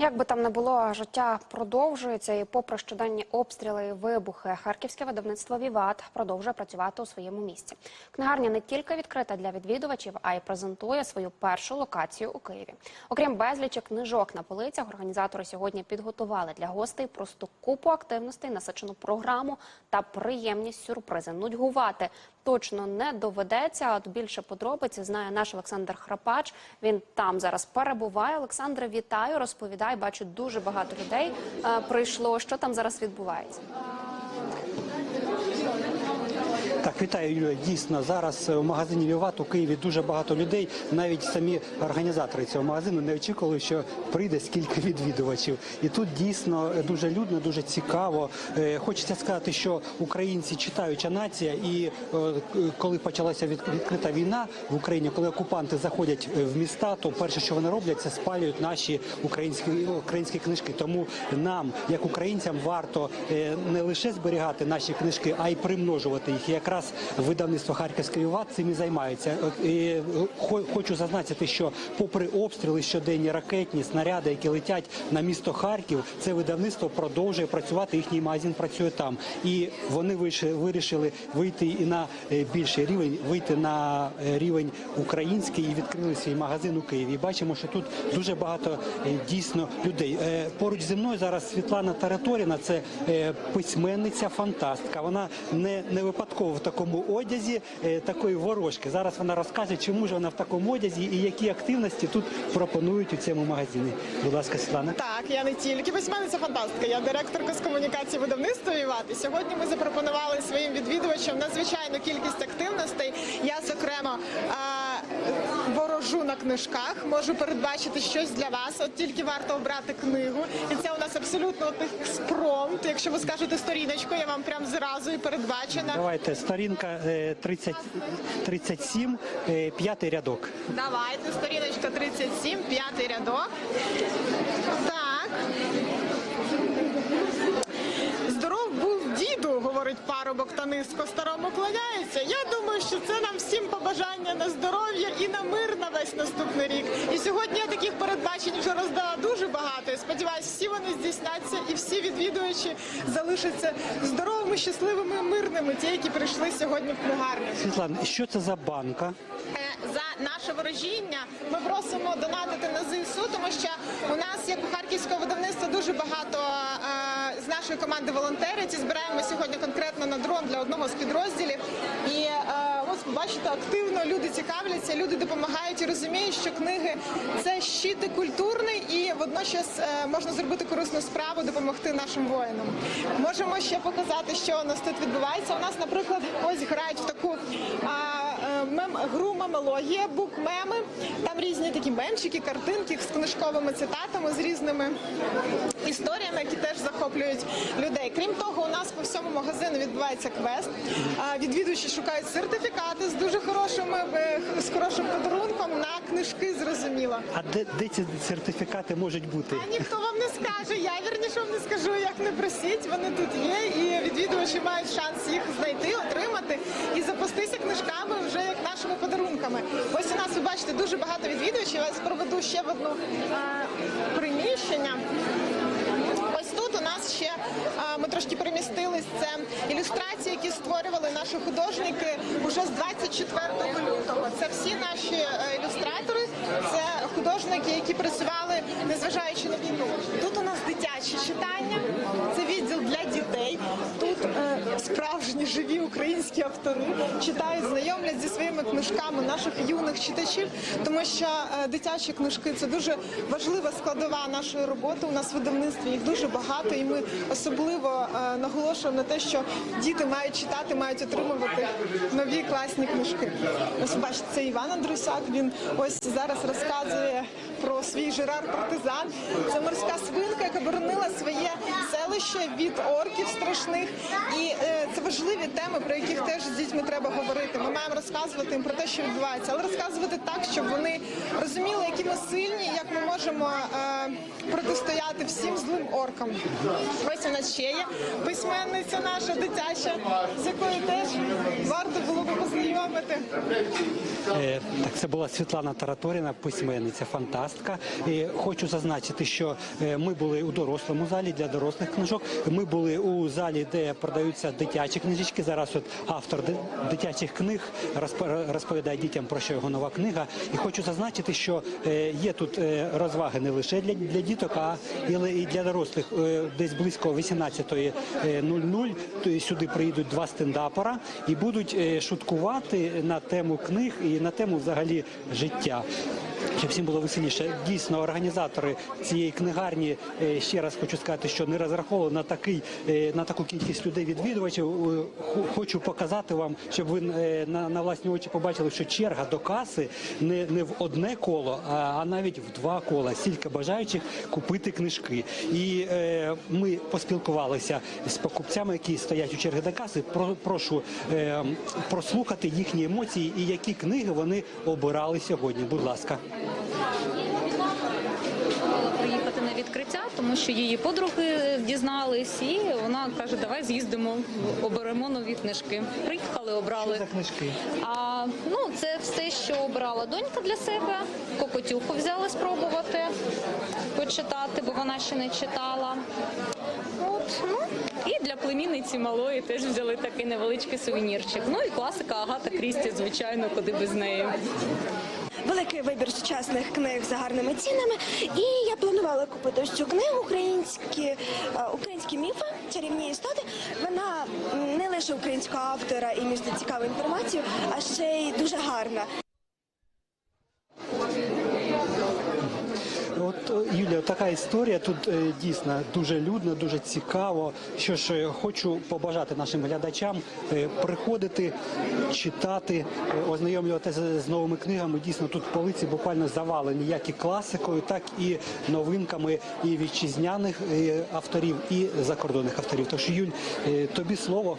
Як би там не було, життя продовжується, і попри щоденні обстріли і вибухи, харківське видавництво Віват продовжує працювати у своєму місці. Книгарня не тільки відкрита для відвідувачів, а й презентує свою першу локацію у Києві. Окрім безлічі книжок на полицях, організатори сьогодні підготували для гостей просто купу активностей, насичену програму та приємність сюрпризи. Нудьгувати точно не доведеться. От більше подробиць знає наш Олександр Храпач. Він там зараз перебуває. Олександре, вітаю, розповідай. Бачу, дуже багато людей е, прийшло. Що там зараз відбувається? Так, вітаю, Юлія. Дійсно, зараз в магазині Віват у Києві дуже багато людей. Навіть самі організатори цього магазину не очікували, що прийде скільки відвідувачів. І тут дійсно дуже людно, дуже цікаво. Е, Хочеться сказати, що українці читаюча нація, і е, коли почалася відкрита війна в Україні, коли окупанти заходять е, в міста, то перше, що вони роблять, це спалюють наші українські українські книжки. Тому нам, як українцям, варто е, не лише зберігати наші книжки, а й примножувати їх. Якраз видавництво Харківської ВАТ цим і займається. І, е, хо- Хочу зазначити, що попри обстріли щоденні ракетні снаряди, які летять на місто Харків, це видавництво продовжує працювати. Їхній магазин працює там, і вони вирішили вийти і на е, більший рівень, вийти на е, рівень український і відкрили свій магазин у Києві. І бачимо, що тут дуже багато дійсно людей. Поруч зі мною зараз Світлана Тараторіна, це письменниця, фантастка. Вона не, не випадково такому одязі е, такої ворожки. Зараз вона розкаже, чому ж вона в такому одязі і які активності тут пропонують у цьому магазині. Будь ласка, Світлана. Так, я не тільки письменниця фантастика, я директорка з комунікації видавництва Івати. Сьогодні ми запропонували своїм відвідувачам надзвичайну кількість активностей. Я, зокрема, ворожу на книжках, можу передбачити щось для вас. От тільки варто обрати книгу. І це у нас абсолютно от експромт. Якщо ви скажете сторіночку, я вам прям зразу і передбачена. Давайте сторінка е, 30, 37, е, п'ятий рядок. Давайте, сторіночка 37, п'ятий рядок. Так. Говорить парубок та низько старому кланяється. Я думаю, що це нам всім побажання на здоров'я і на мир на весь наступний рік. І сьогодні я таких передбачень вже роздала дуже багато. Я сподіваюся, всі вони здійсняться і всі відвідувачі залишаться здоровими, щасливими, мирними. Ті, які прийшли сьогодні в книгарню. Світлана, що це за банка? Е, за наше ворожіння. Ми просимо донатити на ЗСУ, тому що у нас, як у харківського видавництва, дуже багато е, нашої команди волонтерів. І збираємо сьогодні конкретно на дрон для одного з підрозділів. І е, ось побачите, активно люди цікавляться, люди допомагають і розуміють, що книги це щит і культурний, і водночас е, можна зробити корисну справу, допомогти нашим воїнам. Можемо ще показати, що у нас тут відбувається. У нас, наприклад, ось грають в таку. Мем гру мемологія, букмеми. Там різні такі мемчики, картинки з книжковими цитатами, з різними історіями, які теж захоплюють людей. Крім того, у нас по всьому магазину відбувається квест. Відвідувачі шукають сертифікати з дуже хорошими е, з хорошим подарунком на книжки. Зрозуміло. А де, де ці сертифікати можуть бути? А ніхто вам не скаже. Я вірніше вам не скажу, як не просіть. Вони тут є, і відвідувачі мають шанс їх знайти, отримати і запастися книжками вже як нашими подарунками. Ось у нас ви бачите дуже багато відвідувачів. Я вас проведу ще в одну е, приміщення. Ось тут у нас ще а, ми трошки перемістились. Це ілюстрації, які створювали наші художники уже з 24 лютого. Це всі наші е, ілюстратори, це художники, які працювали незважаючи на війну. Тут у нас дитячі читання, справжні живі українські автори читають, знайомлять зі своїми книжками наших юних читачів, тому що е, дитячі книжки це дуже важлива складова нашої роботи. У нас в видавництві їх дуже багато, і ми особливо е, наголошуємо на те, що діти мають читати, мають отримувати нові класні книжки. Ось бачите, це Іван Андрусяк. Він ось зараз розказує про свій Жерар партизан. Це морська свинка, яка селище від орків страшних. І е, це важливі теми, про яких теж з дітьми треба говорити. Ми маємо розказувати їм про те, що відбувається, але розказувати так, щоб вони розуміли, які ми сильні, як ми можемо е, протистояти допомагати всім злим оркам. Ось нас ще є письменниця наша дитяча, з якою теж варто було би познайомити. Е, Так, це була Світлана Тараторіна, письменниця, фантастка. І хочу зазначити, що е, ми були у дорослому залі для дорослих книжок. Ми були у залі, де продаються дитячі книжечки. Зараз от автор ди- дитячих книг розп- розповідає дітям про що його нова книга. І хочу зазначити, що е, є тут е, розваги не лише для, для діток, а і для дорослих. Е, Десь близько 18.00 сюди приїдуть два стендапера і будуть е, шуткувати на тему книг і на тему взагалі життя. Щоб всім було веселіше. Дійсно, організатори цієї книгарні е, ще раз хочу сказати, що не розраховували на такий е, на таку кількість людей відвідувачів. Е, Хочу показати вам, щоб ви на, на власні очі побачили, що черга до каси не, не в одне коло, а, а навіть в два кола. Стільки бажаючих купити книжки. І е, ми поспілкувалися з покупцями, які стоять у черги до каси. Про, прошу е, прослухати їхні емоції і які книги вони обирали сьогодні. Будь ласка. Відкриття, тому що її подруги дізнались, і вона каже: давай з'їздимо, оберемо нові книжки. Приїхали, обрали. книжки? А ну це все, що обрала донька для себе. Кокотюху взяли спробувати почитати, бо вона ще не читала. От, ну, і для племінниці малої теж взяли такий невеличкий сувенірчик. Ну і класика Агата Крісті, звичайно, куди без неї. Великий вибір сучасних книг за гарними цінами. І я планувала купити ось цю книгу українські, е, українські міфи, чарівні істоти. Вона не лише українського автора і містить цікаву інформацію, а ще й дуже гарна. От е, Юлія, така історія тут е, дійсно дуже людно, дуже цікаво. Що ж, е, хочу побажати нашим глядачам е, приходити, читати, ознайомлюватися з новими книгами. Дійсно, тут полиці буквально завалені як і класикою, так і новинками і вітчизняних авторів, і закордонних авторів. Тож, Юль, тобі слово.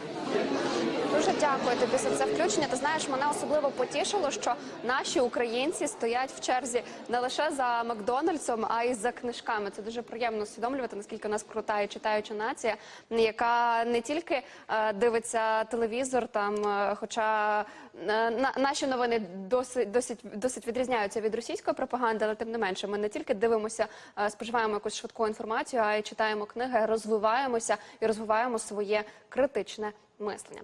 Дуже дякую тобі за це включення. Ти знаєш, мене особливо потішило, що наші українці стоять в черзі не лише за Макдональдсом, а й за книжками. Це дуже приємно усвідомлювати, наскільки у нас крута і читаюча нація, яка не тільки е, дивиться телевізор, там, е, хоча е, на, наші новини досить досить досить відрізняються від російської пропаганди, але тим не менше, ми не тільки дивимося, споживаємо якусь швидку інформацію, а й читаємо книги, розвиваємося і розвиваємо своє критичне мислення.